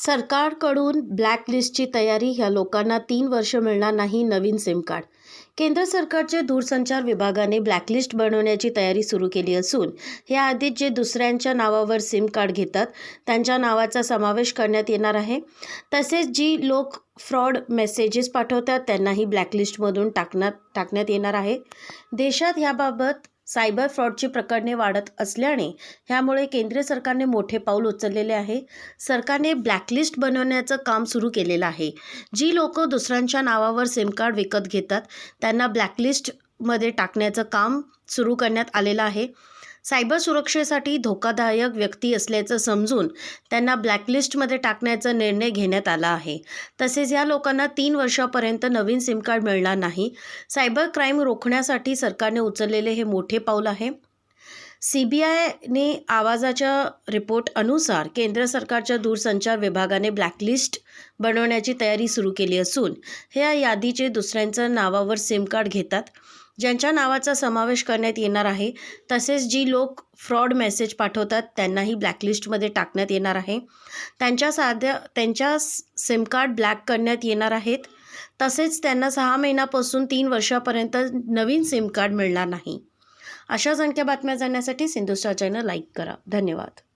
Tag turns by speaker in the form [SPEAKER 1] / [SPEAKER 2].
[SPEAKER 1] सरकारकडून ब्लॅकलिस्टची तयारी ह्या लोकांना तीन वर्ष मिळणार नाही नवीन सिम कार्ड. केंद्र सरकारचे दूरसंचार विभागाने ब्लॅकलिस्ट बनवण्याची तयारी सुरू केली असून याआधीच जे दुसऱ्यांच्या नावावर सिम कार्ड घेतात त्यांच्या नावाचा समावेश करण्यात येणार आहे. तसेच जी लोक फ्रॉड मेसेजेस पाठवतात त्यांनाही ब्लॅकलिस्टमधून टाकण्यात टाकण्यात येणार आहे. देशात ह्याबाबत सायबर फ्रॉडची प्रकरणे वाढत असल्याने ह्यामुळे केंद्र सरकारने मोठे पाऊल उचललेले आहे. सरकारने ब्लॅकलिस्ट बनवण्याचं काम सुरू केलेलं आहे. जी लोक दुसऱ्यांच्या नावावर सिम कार्ड विकत घेतात त्यांना ब्लॅकलिस्टमध्ये टाकण्याचं काम सुरू करण्यात आलेलं आहे. सायबर सुरक्षेसाठी धोकादायक व्यक्ती असल्याचं समजून त्यांना ब्लॅकलिस्टमध्ये टाकण्याचा निर्णय घेण्यात आला आहे. तसेच या लोकांना तीन वर्षापर्यंत नवीन सिम कार्ड मिळणार नाही. सायबर क्राईम रोखण्यासाठी सरकारने उचललेले हे मोठे पाऊल आहे. सी बी आयने आवाजाच्या रिपोर्ट अनुसार केंद्र सरकारच्या दूरसंचार विभागाने ब्लॅकलिस्ट बनवण्याची तयारी सुरू केली असून ह्या यादीचे दुसऱ्यांच्या नावावर सिम कार्ड घेतात. ज्यांच्या नावाचा समावेश करण्यात येणार आहे तसेच जी लोक फ्रॉड मेसेज पाठवतात त्यांनाही ब्लॅकलिस्टमध्ये टाकण्यात येणार आहे. त्यांच्या साध्या त्यांच्या सिम कार्ड ब्लॅक करण्यात येणार आहेत. तसेच त्यांना सहा महिन्यापासून तीन वर्षापर्यंत नवीन सिम कार्ड मिळणार नाही. अशाच आणख्या बातम्या जाणण्यासाठी सिंधुस्टार चॅनल लाईक करा. धन्यवाद.